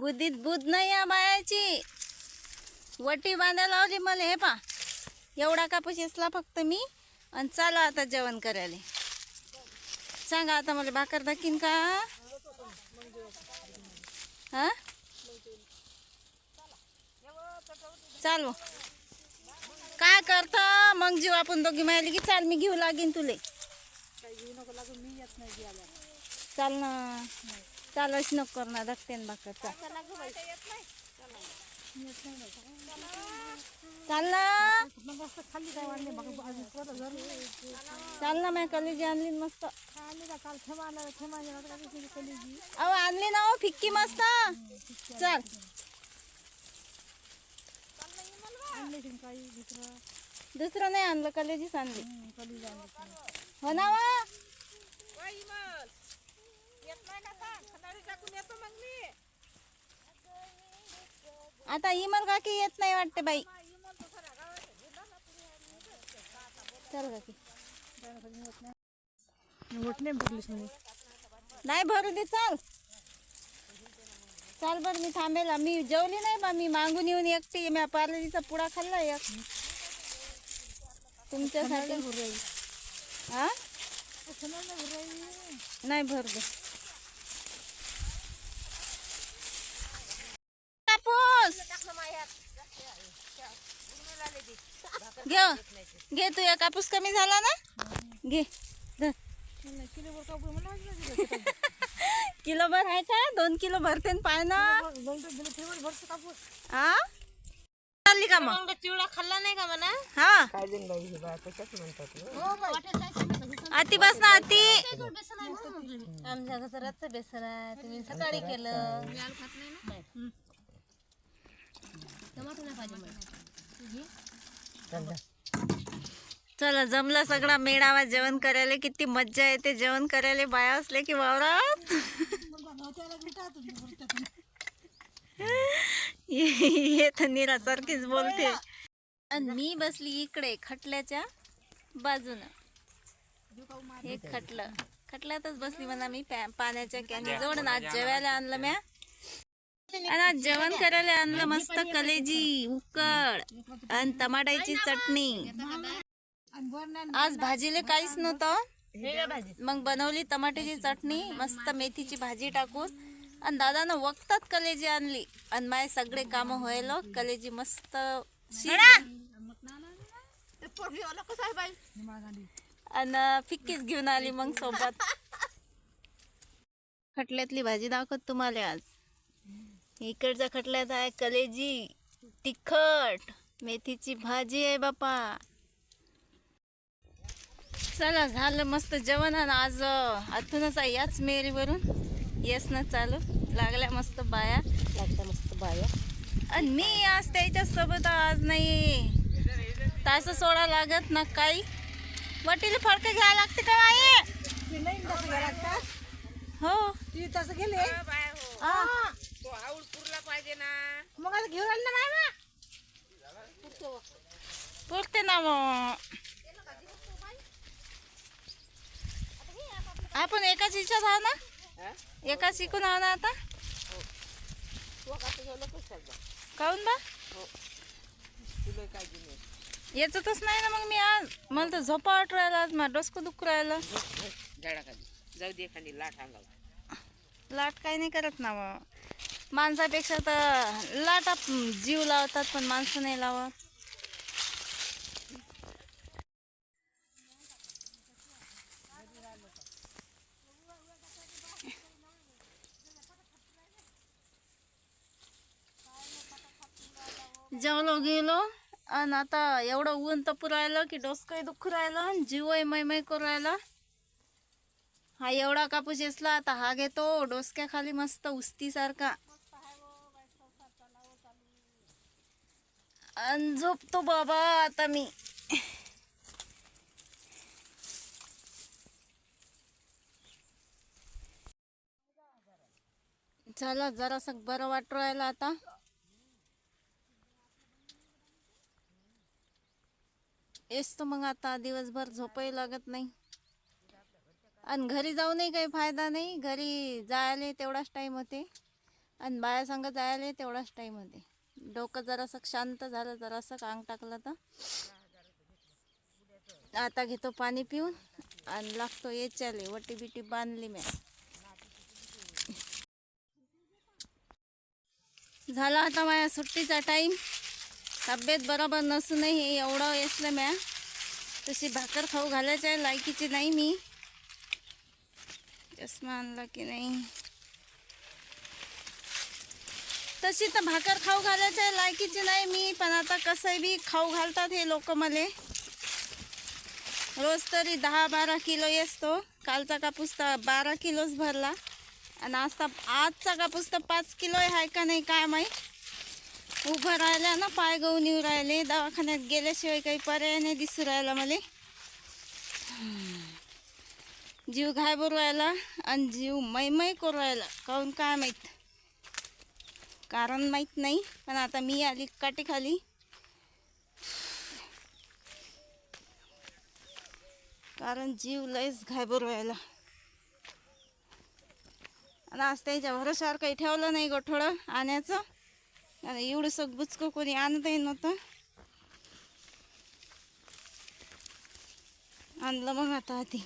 बुद्धीत बुद्ध नाही या बायाची. वटी बांधायला लावली मला हे पा एवढा कापूस येसला फक्त मी? आणि चाला आता जेवण करायला. सांगा आता मला भाकर दाखीन का? हा? चालू. काय करता? मग जीव आपण दोघी मायली की चाल मी घेऊ लागीन तुले. चाल ना. चालच नको कर ना धकते ना भाकर चाल चाल ना. चाल ना माझ्या कलेजी आणली ना मस्त. अहो आणली ना हो फिक्की मस्त. चल. दुसरं नाही आणलं कलेजीच आणली. हो ना वा. आता इमल काकी येत नाही वाटते बाई. चल काकी. नाही भरू दे चाल. चाल बर मी थांबेल. मी जेवली नाही बा मी मागून येऊन एकटी मी पार्लरीचा पुडा खाल्ला एक. तुमच्यासाठी. हा नाही भर घे घे तू या कापूस कमी झाला ना? घे धर. किलो भर आहे का? दोन किलो भरते पाय ना. हा चालली का मग? चिवडा खाल्ला नाही का म्हणा? हा. आती बस ना आती. आमच्या घरात बेसन आहे. तुम्ही सकाळी केलं. टमाटर नाही पाहिजे चला. जमला सगळा. मेळावा जेवण करायला किती मज्जा येते. जेवण करायला बाया असले की वावरात. हे तर निरासारखीच बोलते. आणि मी बसली इकडे खटल्याच्या बाजूनं. हे खटलं. खटल्यातच बसली म्हणा मी. पॅ- पाण्याच्या कॅनी जवळ ना आज जेवायला आणलं म्या. आणि आज जेवण करायला आणलं मस्त कलेजी उकड आणि टमाट्याची चटणी. आज भाजीले काहीच नव्हतं. मग बनवली टमाट्याची चटणी मस्त मेथीची भाजी टाकून. आणि दादानं वक्तात कलेजी आणली. आणि माय सगळे काम व्हायला कलेजी मस्त आणि फिक्कीच घेऊन आली मग सोबत. खटल्यातली भाजी दाखवत तुम्हाला आज. इकडच्या खटल्यात आहे कलेजी तिखट मेथीची भाजी आहे बापा. चला झालं मस्त जेवण आणि आज आतूनच आहे याच मेरीवरून. येस ना चालू. लागल्या मस्त बाया. लागतं मस्त बाया. आणि मी आज त्याच्या सोबत आज नाही. तास सोडा लागत ना काही. वटील फडकं घ्यायला लागते का आई हो. तसं गेले आ. मग आता घेऊन आलं ना पुरते ना मग. आपण एकाच इच्छात आहो ना? एकाच शिकून आहो ना आता? काऊन बा? येतच नाही ना मग मी आज. मला तर झोपा वाट राहिला आज मला डोसकं दुख राहिलं. जाऊ दे एखादी लाट अंगावर लाट काही नाही करत ना मग. माणसापेक्षा तर लाटा जीव लावतात पण माणसं नाही लावत. जेवलो गेलो आणि आता एवढं ऊन तपू राहिलं की डोसकंही दुखू राहिलं आणि जीवही मैमय करू राहिला. हा एवढा कापूस येसला आता हा घेतो डोसक्याखाली मस्त उस्तीसारखा. आणि झोपतो बाबा आता मी चला जरासं बरं वाटू राहिलं आता. येस तो मग आता दिवसभर झोपही लागत नाही. आणि घरी जाऊनही काही फायदा नाही. घरी जायला तेवढाच टाईम होते. आणि बाया संग जायला तेवढाच टाईम होते. डोकं जरासं शांत झालं जरासं अंग टाकलं तर. आता घेतो पाणी पिऊन आणि लागतो याच्याले वटी बिटी बांधली मी झाला आता माझ्या सुट्टीचा टाईम तब्येत बरोबर नसूनही एवढं येसलं म्या. तशी भाकर खाऊ घालायच्या लायकीची नाही मी. चष्मा आणला की नाही. तशी तर भाकर खाऊ घालायच्या लायकीची नाही मी पण आता कसं बी खाऊ घालतात हे लोक मले. रोज तरी दहा बारा किलो येसतो. कालचा कापूस तर बारा किलोच भरला. आणि आज आजचा कापूस तर पाच किलो आहे का नाही काय माहीत. उभं राहिल्या ना पाय गहून येऊ राहिले. दवाखान्यात गेल्याशिवाय काही पर्याय नाही दिसू राहिला मला. जीव घाबरू राहिला आणि जीव मैमय करू राहिला. काहून काय माहीत? कारण माहीत नाही पण आता मी आली काटेखाली कारण जीव लयच घायबर व्हायला आणि आज त्याच्या भरोशावर काही ठेवलं नाही गोठोळं आणायचं. आणि एवढंसं बुचकं कोणी आणतही नव्हतं. आणलं मग आता आधी.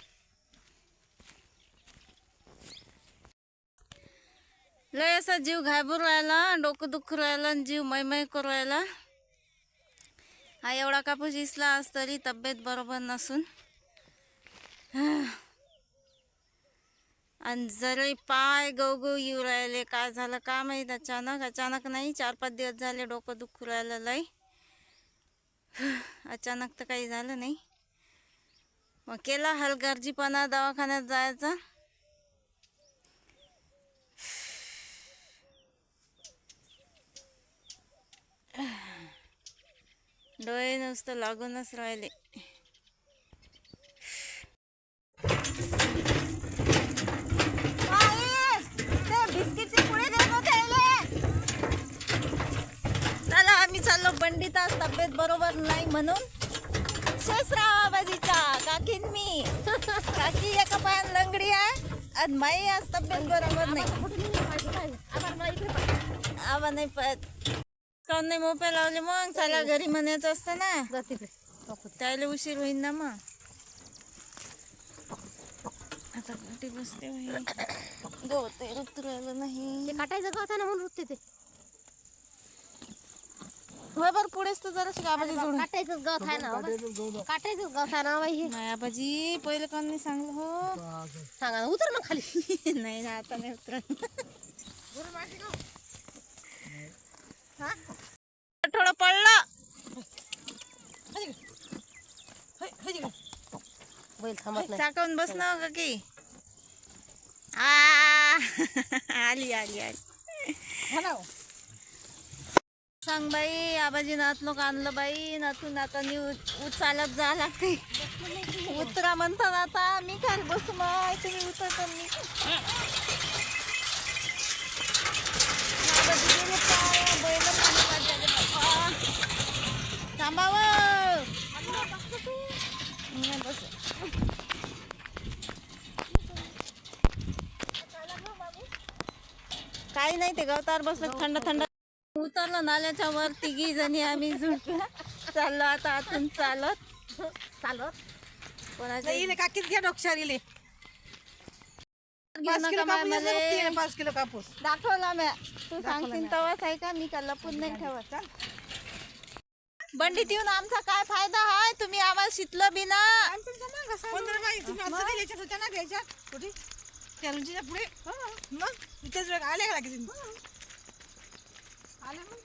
लय असा जीव घाबरू राहिला डोकं दुखू राहिला आणि जीव मैमय करू राहिला. हा एवढा कापूस इसला आज तरी तब्येत बरोबर नसून. आणि जरी पाय गवगव येऊ राहिले काय झालं का माहीत अचानक अचानक नाही चार पाच दिवस झाले डोकं दुखू राहिलं लय. अचानक तर काही झालं नाही. मग केला हलगर्जीपणा दवाखान्यात जायचा. नुसतं लागूनच राहिले. चला आम्ही चाललो पंडिता तब्येत बरोबर नाही म्हणून. शेषराव आबाजीच्या काकीन मी. काकी एका पायान लंगडी आहे आणि माई आज तब्येत बरोबर नाही. आबा नाही पत काऊन नाही मोपे लावले मग चला. घरी म्हणायचं असतं ना. त्याला उशीर होईन ना मग. आता कुठे बसते गवत उतरवलं नाही. ते काटायचं का होता ना म्हणून रुतते ते. होय बरं पुढेच तर जरा आबाजी जोडून. काटायचंच गवत आहे ना बाबा. काटायचंच गवत आहे ना बाई हे. नाही आबाजी पहिलं कोण नाही सांगलं हो. सांगा ना उतर मग खाली. नाही ना आता नाही उतरत. थोडं पडलं. बैल थांबत नाही. चाकवून बस ना का की. आ आली आली आली. सांग बाई आबाजी नात लोक आणलं बाई. नातून आता नी उ- चालत जा लागते. उतरा म्हणतात आता मी काय बसू मग तुम्ही उतरता मी आबाजी गेले पाय, बैलं पाणी काढताले बाबा. थांबावं नाही बस काही नाही ते गवतावर बसलं थंड थंड. उतरलं नाल्याच्या वर तिघी जणी आम्ही झुडप्या चाललो आता आतून चालत. चालत. कोणाच्या काकीच घ्या डोक्षार गेले घेऊ नका बाय मले. पाच किलो कापूस. दाखवला म्या. तू सांगशील तेव्हाच आहे का? मी का लपून नाही ठेवत? बंडीत येऊन आमचा काय फायदा आहे तुम्ही आम्हाला शितलं बी ना. रुंदीच्या पुढे? मग? तेच वेळ आले का लागेल आले म्हणजे